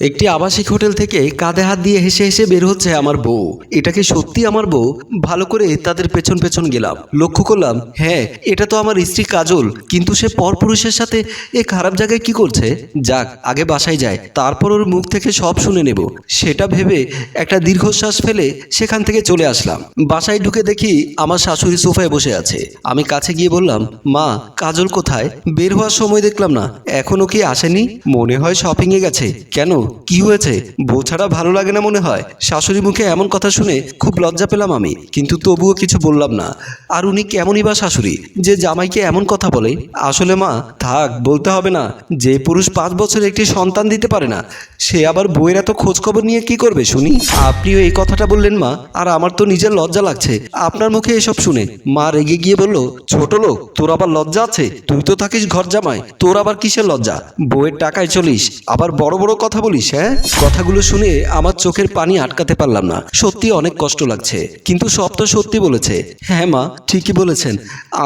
একটি আবাসিক হোটেল থেকে কাঁধে হাত দিয়ে হেসে হেসে বের হচ্ছে আমার বউ। এটা কি সত্যি আমার বউ? ভালো করে তাদের পেছন পেছন গেলাম। লক্ষ্য করলাম হ্যাঁ এটা তো আমার স্ত্রী কাজল, কিন্তু সে পরপুরুষের সাথে এ খারাপ জায়গায় কি করছে? যাক, আগে বাসায় যায় তারপর ওর মুখ থেকে সব শুনে নেব। সেটা ভেবে একটা দীর্ঘশ্বাস ফেলে সেখান থেকে চলে আসলাম। বাসায় ঢুকে দেখি আমার শাশুড়ি সোফায় বসে আছে। আমি কাছে গিয়ে বললাম, মা, কাজল কোথায়? বের হওয়ার সময় দেখলাম না, এখনও কি আসেনি? মনে হয় শপিংয়ে গেছে। কেন? কি হয়েছে? বউ ছাড়া ভালো লাগে না মনে হয়? শাশুড়ি মুখে এমন কথা শুনে খুব লজ্জা পেলাম আমি, কিন্তু তবুও কিছু বললাম না। আর উনি কেমনই বা শাশুড়ি, যে জামাইকে এমন কথা বলে? আসলে মা, থাক, বলতে হবে না। যে পুরুষ পাঁচ বছরে একটি সন্তান দিতে পারে না, সে আবার বইয়ের এত খোঁজখবর নিয়ে কি করবে শুনি? আপনিও এই কথাটা বললেন মা, আর আমার তো নিজের লজ্জা লাগছে। আপনার মুখে এসব শুনে মা রেগে গিয়ে বলল, ছোট লোক, তোর আবার লজ্জা আছে? তুই তো থাকিস ঘর জামাই, তোর আবার কিসের লজ্জা? বইয়ের টাকায় চলিস, আবার বড় বড় কথা বলিস? হ্যাঁ? কথাগুলো শুনে আমার চোখের পানি আটকাতে পারলাম না। সত্যি অনেক কষ্ট লাগছে, কিন্তু সব তো সত্যি বলেছে। হ্যাঁ মা, ঠিকই বলেছেন।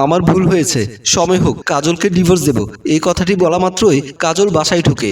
আমার ভুল হয়েছে। সময় হোক, কাজলকে ডিভোর্স দেব। এই কথাটি বলা মাত্রই কাজল বাসায় ঢুকে।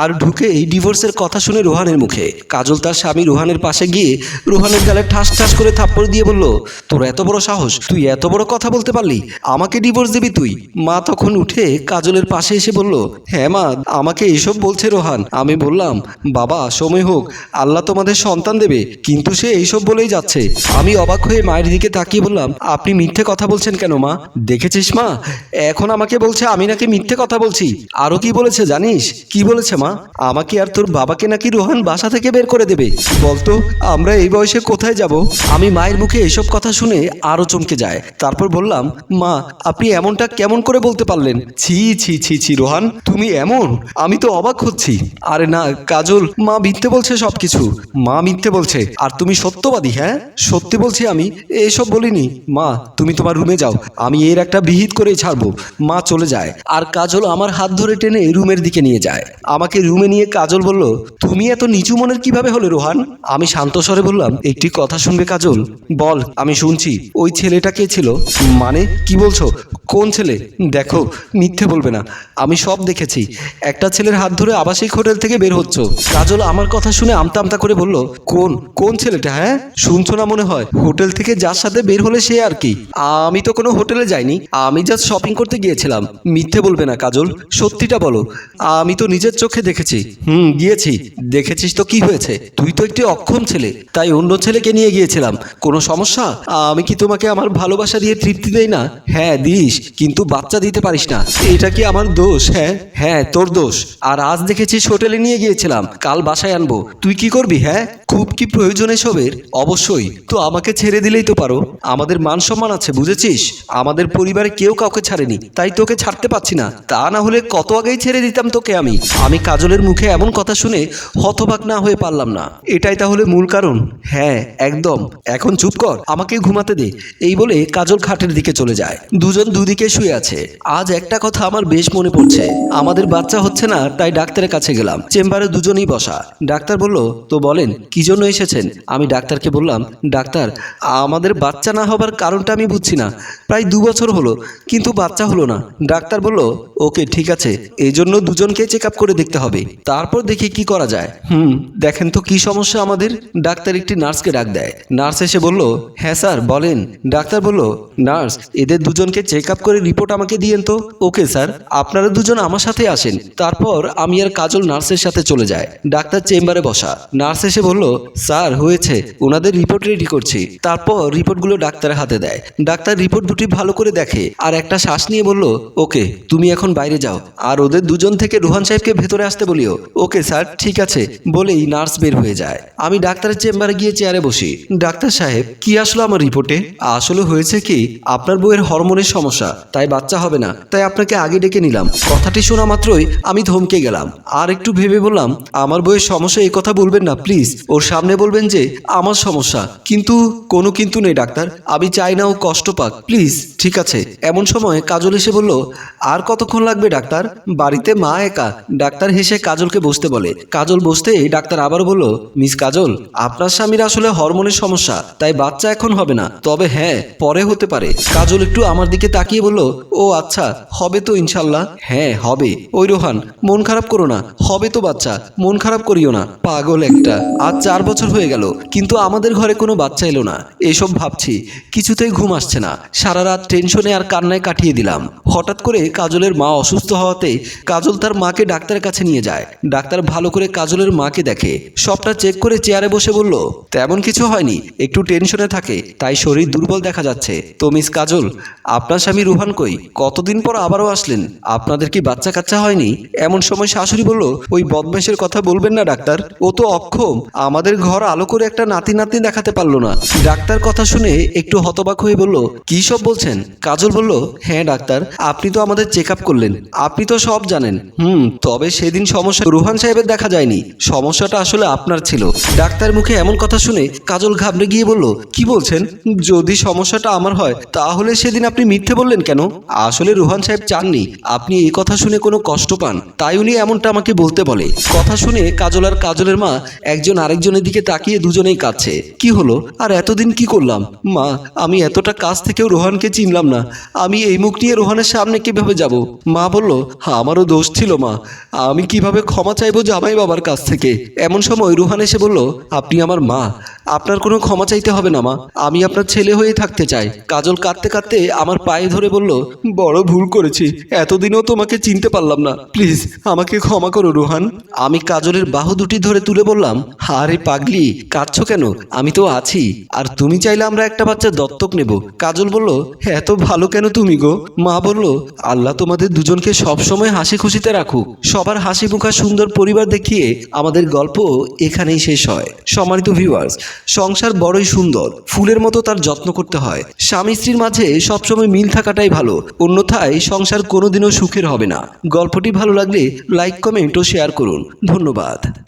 আর ঢুকে এই ডিভোর্সের কথা শুনে রোহানের মুখে। কাজল তার স্বামী রোহানের পাশে গিয়ে রোহানের গালে ঠাস ঠাস করে থাপ্পড় দিয়ে বলল, তোর এত বড় সাহস, তুই এত বড় কথা বলতে পারলি? আমাকে ডিভোর্স দিবি তুই? মা তখন উঠে কাজলের পাশে এসে বলল হ্যাঁ মা, আমাকে এসব বলছে রোহান। আমি বললাম বাবা, সময় হোক, আল্লাহ তোমাদের সন্তান দেবে। কিন্তু সে এইসব বলেই যাচ্ছে। আমি অবাক হয়ে মায়ের দিকে তাকিয়ে বললাম, আপনি মিথ্যে কথা বলছেন কেন, মা? দেখেছিস, মা? এখন আমাকে বলছে, আমি নাকি মিথ্যে কথা বলছি। আরও কি বলেছে, জানিস? কি বলেছে, মা? আমাকে আর তোর বাবাকে নাকি রোহান বাসা থেকে বের করে দেবে। বলতো, আমরা এই বয়সে কোথায় যাব? আমি মায়ের মুখে এসব কথা শুনে আরও চমকে যায়। তারপর বললাম, মা, আপনি এমনটা কেমন করে বলতে পারলেন? ছি ছি ছি ছি, রোহান, তুমি এমন? আমি তো অবাক হচ্ছি। আরে না কাজল, মা মিথ্যে বলছে সবকিছু। মা মিথ্যে বলছে, আর তুমি সত্যবাদী হ্যাঁ? সত্যি বলছি আমি, এসব বলিনি। মা, তুমি তোমার রুমে যাও, আমি এর একটা বিহিত করেই ছাড়বো। মা চলে যায়, আর কাজল আমার হাত ধরে টেনে রুমের দিকে নিয়ে যায়। আমাকে রুমে নিয়ে কাজল বলল, তুমি এত নিচু মনের কীভাবে হলে রোহান? আমি শান্ত স্বরে বললাম, একটি কথা শুনবে কাজল? বল, আমি শুনছি। ওই ছেলেটা কে ছিল? মানে কি বলছো? কোন ছেলে? দেখো, মিথ্যে বলবে না। আমি সব দেখেছি। একটা ছেলের হাত ধরে আবাসিক হোটেল থেকে বের হচ্ছ। কাজল আমার কথা শুনে আমতা আমতা করে বলল, কোন কোন ছেলেটা হ্যাঁ? শুনছো না মনে হয়? হোটেল থেকে যার সাথে বের হলে সে আর কি? আমি তো কোনো হোটেলে যাইনি, আমি জাস্ট শপিং করতে গিয়েছিলাম। মিথ্যে বলবে না কাজল, সত্যিটা বলো। আমি তো নিজের চোখে দেখেছি। হুম, গিয়েছি। দেখেছিস তো কি হয়েছে? তুই তো একটি অক্ষম ছেলে, তাই অন্য ছেলেকে নিয়ে গিয়েছিলাম। কোনো সমস্যা? আমি কি তোমাকে আমার ভালোবাসা দিয়ে তৃপ্তি দেই না? হ্যাঁ দিস, কিন্তু বাচ্চা দিতে পারিস না। এটা কি আমার দোষ হ্যাঁ? হ্যাঁ তোর দোষ। আর আজ দেখেছিস হোটেলে নিয়ে গিয়েছিলাম কাল বাসায় আনব। তুই কি করবি হ্যাঁ? খুব কি প্রয়োজন এসবের? অবশ্যই। তো আমাকে ছেড়ে দিলেই তো পারো। আমাদের মান সম্মান আছে, বুঝেছিস? আমাদের পরিবারে কেউ কাউকে ছাড়েনি, তাই তোকে ছাড়তে পারছি না। তা না হলে কত আগেই ছেড়ে দিতাম তোকে আমি? আমি কাজলের মুখে এমন কথা শুনে হতবাক না হয়ে পারলাম না। এটাই তাহলে মূল কারণ? হ্যাঁ একদম। এখন চুপ কর, আমাকে ঘুমাতে দে। এই বলে কাজল খাটের দিকে চলে যায়। দুজন দুদিকে শুয়ে আছে। আজ একটা কথা আমার বেশ মনে পড়ছে। আমাদের বাচ্চা হচ্ছে না, তাই ডাক্তারের কাছে গেলাম। চেম্বারে দুজনেই বসা। ডাক্তার বলল, তো বলেন, কি জন্য এসেছেন? আমি ডাক্তারকে বললাম, ডাক্তার, আমাদের বাচ্চা না হবার কারণটা আমি বুঝছি না। প্রায় দু বছর হলো, কিন্তু বাচ্চা হলো না। ডাক্তার বলল, ওকে, ঠিক আছে, এই জন্য দুজনকে চেক আপ করে দেখতে হবে। তারপর দেখি কি করা যায়। হুম, দেখেন তো কি সমস্যা আমাদের। ডাক্তার একটি নার্সকে ডাক দেয়। নার্স এসে বলল হ্যাঁ স্যার, বলেন। ডাক্তার বলল, নার্স, এদের দুজনকে চেক আপ করে রিপোর্ট আমাকে দিয়েন তো? ওকে স্যার, আপনারা দুজন আমার সাথে আসেন, তারপর আমি আর কাজল নার্সের সাথে চলে যায়। ডাক্তার চেম্বারে বসা। নার্স এসে বলল, স্যার, হয়েছে। ওনাদের রিপোর্ট রেডি করছি। তারপর রিপোর্টগুলো ডাক্তারের হাতে দেয়। ডাক্তার রিপোর্ট দুটি ভালো করে দেখে আর একটা শ্বাস নিয়ে বলল, ওকে, তুমি এখন বাইরে যাও। আর ওদের দুজন থেকে রোহান সাহেবকে ভেতরে আসতে বলিও, ওকে, স্যার, ঠিক আছে। বলেই নার্স বের হয়ে যায়। আমি ডাক্তারের চেম্বারে গিয়ে চেয়ারে বসি। ডাক্তার সাহেব, কি আসলো আমার রিপোর্টে? আসলে হয়েছে কি, আপনার বউয়ের হরমোনের সমস্যা, তাই বাচ্চা হবে না, তাই আপনাকে আগে ডেকে নিলাম। কথাটি শোনা মাত্রই আমি ধমকে গেলাম। আর একটু ভেবে বললাম আমার বইয়ের সমস্যা, এই কথা বলবেন না, প্লিজ। ওর সামনে বলবেন যে, আমার সমস্যা। কিন্তু কোনো কিন্তু নেই, ডাক্তার। আমি চাই না ও কষ্ট পাক, প্লিজ। ঠিক আছে, এমন সময় কাজল এসে বলল, আর কতক্ষণ লাগবে, ডাক্তার? বাড়িতে মা একা। ডাক্তার হেসে কাজলকে বসতে বলে। কাজল বসতেই ডাক্তার আবার বলল, মিস কাজল, আপনার স্বামীর আসলে হরমোনের সমস্যা, তাই বাচ্চা এখন হবে না। তবে হ্যাঁ পরে হতে পারে। কাজল একটু আমার দিকে তাকিয়ে বলল, ও আচ্ছা হবে তো ইনশাল্লাহ? হ্যাঁ হবে। ওই রোহান, মন খারাপ করো না, হবে তো বাচ্চা, মন খারাপ করিও না। পাগল একটা, আজ চার বছর হয়ে গেল, কিন্তু আমাদের ঘরে কোনো বাচ্চা এলো না, এসব ভাবছি, কিছুতেই ঘুম আসছে না, সারা রাত টেনশনে আর কান্নায় কাটিয়ে দিলাম। হঠাৎ করে কাজলের মা অসুস্থ হওয়াতে কাজল তার মাকে ডাক্তারের কাছে নিয়ে যায়। ডাক্তার ভালো করে কাজলের মাকে দেখে। সবটা চেক করে চেয়ারে বসে বলল, তেমন কিছু হয়নি, একটু টেনশনে থাকে, তাই শরীর দুর্বল দেখা যাচ্ছে। তো মিস কাজল, আপনার স্বামী রুহান কই? কতদিন পর আবারও আসলেন? আপনাদের কি বাচ্চা কাচ্চা হয়নি? এমন সময় শাশুড়ি বলল, ওই বদমাইশের কথা বলবেন না, ডাক্তার। ও তো অক্ষম। আমাদের ঘর আলো করে একটা নাতি নাতনি দেখাতে পারল না। ডাক্তার কথা শুনে একটু হতবাক হয়ে বলল, কি সব বলছেন? কাজল বলল হ্যাঁ ডাক্তার, আপনি তো আমাদের চেক আপ করলেন। আপনি তো সব জানেন। হুম, তবে সেদিন সমস্যা রুহান সাহেবের দেখা যায়নি। সমস্যাটা আসলে আপনার ছিল। ডাক্তার মুখে এমন কথা শুনে কাজল ঘাবড়ে গিয়ে বলল, কি বলছেন? যদি সমস্যাটা আমার হয়, তাহলে সেদিন আপনি মিথ্যে বললেন কেন? আসলে রুহান সাহেব চাননি। আপনি এই কথা শুনে কোনো কষ্ট পান। তাই উনি এমনটা আমাকে বলতে বলে। কথা শুনে কাজল আর কাজলের মা একজন আরেকজনের দিকে তাকিয়ে দুজনেই কাঁদছে। কি হলো? আর এতদিন কি করলাম? মা, আমি এতটা কাছ থেকেও রোহানকে চিনলাম না। আমি এই মুখ নিয়ে রোহানের সামনে কীভাবে যাব? মা বলল আমারও দোষ ছিল, মা। আমি কীভাবে ক্ষমা চাইব জামাই বাবার কাছ থেকে? এমন সময় রুহান এসে বলল, আপনি আমার মা। আপনার কোনো ক্ষমা চাইতে হবে না, মা। আমি আপনার ছেলে হয়ে থাকতে চাই। কাজল কাঁদতে কাঁদতে আমার পায়ে ধরে বলল, বড় ভুল করেছি। এতদিনও তোমাকে চিনতে পারলাম না। প্লিজ, আমাকে ক্ষমা করো, রোহান। আমি কাজলের বাহু দুটি ধরে তুলে বললাম আরে পাগলি, কাঁদছো কেন? আমি তো আছি। আর তুমি চাইলে আমরা একটা বাচ্চা দত্তক নেব। কাজল বলল, এত ভালো কেন তুমি গো? মা বলল, আল্লাহ তোমাদের দুজনকে সবসময় হাসি খুশিতে রাখুক। সবার হাসি মুখা সুন্দর পরিবার দেখিয়ে আমাদের গল্প এখানেই শেষ হয়। সম্মানিত ভিউয়ার্স সংসার বড়ই সুন্দর, ফুলের মতো তার যত্ন করতে হয়। স্বামী স্ত্রীর মাঝে সবসময় মিল থাকাটাই ভালো, অন্যথায় সংসার কোনোদিনও সুখের হবে না। গল্পটি ভালো লাগলে লাইক, কমেন্ট ও শেয়ার করুন। ধন্যবাদ।